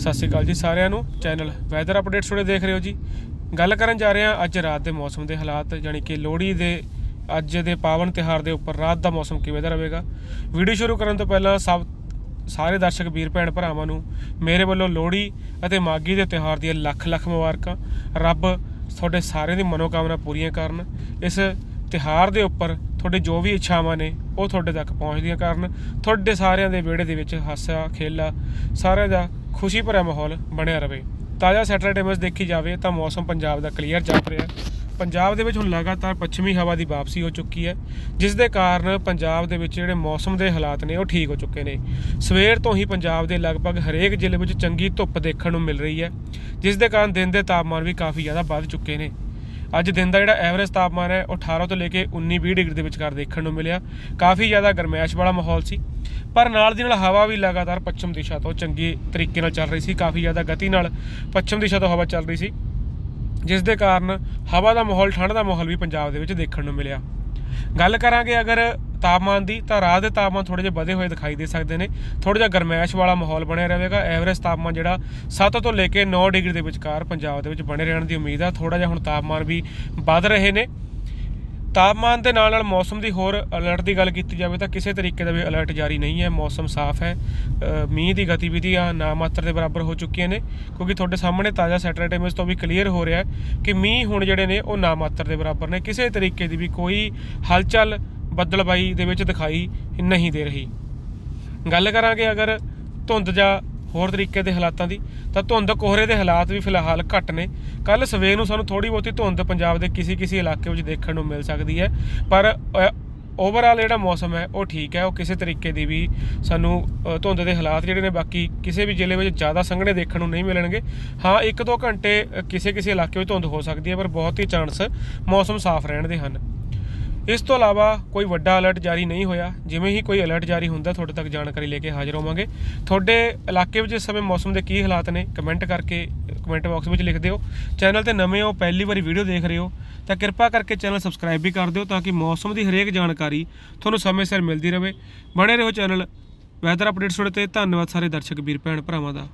ਸਤਿ ਸ਼੍ਰੀ ਅਕਾਲ ਜੀ ਸਾਰਿਆਂ ਨੂੰ। ਚੈਨਲ ਵੈਦਰ ਅਪਡੇਟਸ ਤੁਹਾਡੇ ਦੇਖ ਰਹੇ ਹੋ ਜੀ। ਗੱਲ ਕਰਨ ਜਾ ਰਹੇ ਹਾਂ ਅੱਜ ਰਾਤ ਦੇ ਮੌਸਮ ਦੇ ਹਾਲਾਤ ਯਾਨੀ ਕਿ ਲੋਹੜੀ ਦੇ ਅੱਜ ਦੇ ਪਾਵਨ ਤਿਹਾਰ ਦੇ ਉੱਪਰ ਰਾਤ ਦਾ ਮੌਸਮ ਕਿਵੇਂ ਦਾ ਰਹੇਗਾ। ਵੀਡੀਓ ਸ਼ੁਰੂ ਕਰਨ ਤੋਂ ਪਹਿਲਾਂ ਸਭ, ਸਾਰੇ ਦਰਸ਼ਕ, ਵੀਰ, ਭੈਣ, ਭਰਾਵਾਂ ਨੂੰ ਮੇਰੇ ਵੱਲੋਂ ਲੋਹੜੀ ਅਤੇ ਮਾਗੀ ਦੇ ਤਿਹਾਰ ਦੀਆਂ ਲੱਖ ਲੱਖ ਮੁਬਾਰਕਾਂ। ਰੱਬ ਤੁਹਾਡੇ ਸਾਰਿਆਂ ਦੀ ਮਨੋਕਾਮਨਾ ਪੂਰੀਆਂ ਕਰਨ। ਇਸ ਤਿਹਾਰ ਦੇ ਉੱਪਰ ਤੁਹਾਡੇ ਜੋ ਵੀ ਇੱਛਾਵਾਂ ਨੇ, ਉਹ ਤੁਹਾਡੇ ਤੱਕ ਪਹੁੰਚਦੀਆਂ ਕਰਨ। ਤੁਹਾਡੇ ਸਾਰਿਆਂ ਦੇ ਵਿਹੜੇ ਦੇ ਵਿੱਚ ਹਾਸਾ, ਖੇਲਾ, ਸਾਰਿਆਂ ਦਾ ਖੁਸ਼ੀ ਭਰਿਆ ਮਾਹੌਲ ਬਣਿਆ ਰਵੇ। ਤਾਜ਼ਾ ਸੈਟਲਾਈਟ ਇਮੇਜ ਦੇਖੀ ਜਾਵੇ ਤਾਂ ਮੌਸਮ ਪੰਜਾਬ ਦਾ ਕਲੀਅਰ ਚੱਲ ਰਿਹਾ ਪੰਜਾਬ ਦੇ ਵਿੱਚ ਹੁਣ ਲਗਾਤਾਰ ਪੱਛਮੀ ਹਵਾ ਦੀ ਵਾਪਸੀ ਹੋ ਚੁੱਕੀ ਹੈ, ਜਿਸ ਦੇ ਕਾਰਨ ਪੰਜਾਬ ਦੇ ਵਿੱਚ ਜਿਹੜੇ ਮੌਸਮ ਦੇ ਹਾਲਾਤ ਨੇ ਉਹ ਠੀਕ ਹੋ ਚੁੱਕੇ ਨੇ। ਸਵੇਰ ਤੋਂ ਹੀ ਪੰਜਾਬ ਦੇ ਲਗਭਗ ਹਰੇਕ ਜ਼ਿਲ੍ਹੇ ਵਿੱਚ ਚੰਗੀ ਧੁੱਪ ਦੇਖਣ ਨੂੰ ਮਿਲ ਰਹੀ ਹੈ, ਜਿਸ ਦੇ ਕਾਰਨ ਦਿਨ ਦੇ ਤਾਪਮਾਨ ਵੀ ਕਾਫੀ ਜ਼ਿਆਦਾ ਵੱਧ ਚੁੱਕੇ ਨੇ। ਅੱਜ ਦਿਨ ਦਾ ਜਿਹੜਾ ਐਵਰੇਜ ਤਾਪਮਾਨ ਹੈ, ਉਹ 18 ਤੋਂ ਲੈ ਕੇ 19-20 ਡਿਗਰੀ ਦੇ ਵਿਚਕਾਰ ਦੇਖਣ ਨੂੰ ਮਿਲਿਆ। ਕਾਫੀ ਜ਼ਿਆਦਾ ਗਰਮੈਸ਼ ਵਾਲਾ ਮਾਹੌਲ ਸੀ। ਪਰ ਨਾਲ ਦੀ ਨਾਲ ਹਵਾ ਵੀ ਲਗਾਤਾਰ ਪੱਛਮ ਦਿਸ਼ਾ ਤੋਂ ਚੰਗੀ ਤਰੀਕੇ ਨਾਲ ਚੱਲ ਰਹੀ ਸੀ। ਕਾਫੀ ਜ਼ਿਆਦਾ ਗਤੀ ਨਾਲ ਪੱਛਮ ਦਿਸ਼ਾ ਤੋਂ ਹਵਾ ਚੱਲ ਰਹੀ ਸੀ। ਜਿਸ ਦੇ ਕਾਰਨ ਹਵਾ ਦਾ ਮਾਹੌਲ, ਠੰਡ ਦਾ ਮਾਹੌਲ ਵੀ ਪੰਜਾਬ ਦੇ ਵਿੱਚ ਦੇਖਣ ਨੂੰ ਮਿਲਿਆ। ਗੱਲ ਕਰਾਂਗੇ ਅਗਰ ਤਾਪਮਾਨ ਦੀ, ਤਾਂ ਰਾਤ ਦੇ ਤਾਪਮਾਨ ਥੋੜੇ ਜਿਹਾ ਵਧੇ ਹੋਏ ਦਿਖਾਈ ਦੇ ਸਕਦੇ ਨੇ। ਥੋੜਾ ਜਿਹਾ ਗਰਮੈਸ਼ ਵਾਲਾ ਮਾਹੌਲ ਬਣਿਆ ਰਹੇਗਾ। ਐਵਰੇਜ ਤਾਪਮਾਨ ਜਿਹੜਾ 7 ਤੋਂ ਲੈ ਕੇ 9 ਡਿਗਰੀ ਦੇ ਵਿਚਕਾਰ ਪੰਜਾਬ ਦੇ ਵਿੱਚ ਬਣੇ ਰਹਿਣ ਦੀ ਉਮੀਦ ਆ। ਥੋੜਾ ਜਿਹਾ ਹੁਣ ਤਾਪਮਾਨ ਵੀ ਵੱਧ ਰਹੇ ਨੇ। ਤਾਪਮਾਨ ਦੇ ਨਾਲ ਨਾਲ ਮੌਸਮ ਦੀ ਹੋਰ ਅਲਰਟ ਦੀ ਗੱਲ ਕੀਤੀ ਜਾਵੇ ਤਾਂ ਕਿਸੇ ਤਰੀਕੇ ਦਾ ਵੀ ਅਲਰਟ ਜਾਰੀ ਨਹੀਂ ਹੈ, ਮੌਸਮ ਸਾਫ਼ ਹੈ। ਮੀਂਹ ਦੀ ਗਤੀਵਿਧੀਆਂ ਨਾ ਮਾਤਰ ਦੇ ਬਰਾਬਰ ਹੋ ਚੁੱਕੀਆਂ ਨੇ, ਕਿਉਂਕਿ ਤੁਹਾਡੇ ਸਾਹਮਣੇ ਤਾਜ਼ਾ ਸੈਟਲਾਈਟ ਇਮੇਜ ਤੋਂ ਵੀ ਕਲੀਅਰ ਹੋ ਰਿਹਾ ਕਿ ਮੀਂਹ ਹੁਣ ਜਿਹੜੇ ਨੇ ਉਹ ਨਾ ਮਾਤਰ ਦੇ ਬਰਾਬਰ ਨੇ, ਕਿਸੇ ਤਰੀਕੇ ਦੀ ਵੀ ਕੋਈ ਹਲਚਲ, ਬੱਦਲਬਾਈ ਦੇ ਵਿੱਚ ਦਿਖਾਈ ਨਹੀਂ ਦੇ ਰਹੀ। ਗੱਲ ਕਰਾਂਗੇ ਅਗਰ ਧੁੰਦ ਜਾਂ ਹੋਰ ਤਰੀਕੇ ਦੇ ਹਾਲਾਤਾਂ ਦੀ, ਤਾਂ ਧੁੰਦ ਕੋਹਰੇ ਦੇ ਹਾਲਾਤ ਵੀ ਫਿਲਹਾਲ ਘੱਟ ਨੇ। ਕੱਲ ਸਵੇਰ ਨੂੰ ਸਾਨੂੰ ਥੋੜੀ ਬਹੁਤੀ ਧੁੰਦ ਪੰਜਾਬ ਦੇ ਕਿਸੇ ਕਿਸੇ ਇਲਾਕੇ ਵਿੱਚ ਦੇਖਣ ਨੂੰ ਮਿਲ ਸਕਦੀ ਹੈ। ਪਰ ਓਵਰਆਲ ਜਿਹੜਾ ਮੌਸਮ ਹੈ, ਉਹ ਠੀਕ ਹੈ। ਉਹ ਕਿਸੇ ਤਰੀਕੇ ਦੀ ਵੀ ਸਾਨੂੰ ਧੁੰਦ ਦੇ ਹਾਲਾਤ ਜਿਹੜੇ ਨੇ, ਬਾਕੀ ਕਿਸੇ ਵੀ ਜ਼ਿਲ੍ਹੇ ਵਿੱਚ ਜ਼ਿਆਦਾ ਸੰਘਣੇ ਦੇਖਣ ਨੂੰ ਨਹੀਂ ਮਿਲਣਗੇ। ਹਾਂ 1-2 ਘੰਟੇ ਕਿਸੇ ਕਿਸੇ ਇਲਾਕੇ ਵਿੱਚ ਧੁੰਦ ਹੋ ਸਕਦੀ ਹੈ, ਪਰ ਬਹੁਤ ਹੀ ਚਾਂਸ ਮੌਸਮ ਸਾਫ਼ ਰਹਿਣ ਦੇ ਹਨ। ਇਸ ਤੋਂ ਇਲਾਵਾ ਕੋਈ ਵੱਡਾ ਅਲਰਟ ਜਾਰੀ ਨਹੀਂ ਹੋਇਆ। ਜਿਵੇਂ ਹੀ ਕੋਈ ਅਲਰਟ ਜਾਰੀ ਹੁੰਦਾ, ਤੁਹਾਡੇ ਤੱਕ ਜਾਣਕਾਰੀ ਲੈ ਕੇ ਹਾਜ਼ਰ ਹੋਵਾਂਗੇ। ਤੁਹਾਡੇ ਇਲਾਕੇ ਵਿੱਚ ਇਸ ਸਮੇਂ ਮੌਸਮ ਦੇ ਕੀ ਹਾਲਾਤ ਨੇ ਕਮੈਂਟ ਕਰਕੇ ਕਮੈਂਟ ਬਾਕਸ ਵਿੱਚ ਲਿਖ ਦਿਓ। ਚੈਨਲ ਤੇ ਨਵੇਂ ਹੋ, ਪਹਿਲੀ ਵਾਰੀ ਵੀਡੀਓ ਦੇਖ ਰਹੇ ਹੋ, ਤਾਂ ਕਿਰਪਾ ਕਰਕੇ ਚੈਨਲ ਸਬਸਕ੍ਰਾਈਬ ਵੀ ਕਰ ਦਿਓ ਤਾਂ ਕਿ ਮੌਸਮ ਦੀ ਹਰੇਕ ਜਾਣਕਾਰੀ ਤੁਹਾਨੂੰ ਸਮੇਂ ਸਿਰ ਮਿਲਦੀ ਰਹੇ। ਬਣੇ ਰਹੋ ਚੈਨਲ ਵੈਦਰ ਅਪਡੇਟਸ ਤੁਹਾਡੇ ਤੇ। ਧੰਨਵਾਦ ਸਾਰੇ ਦਰਸ਼ਕ, ਵੀਰ, ਭੈਣ, ਭਰਾਵਾਂ ਦਾ।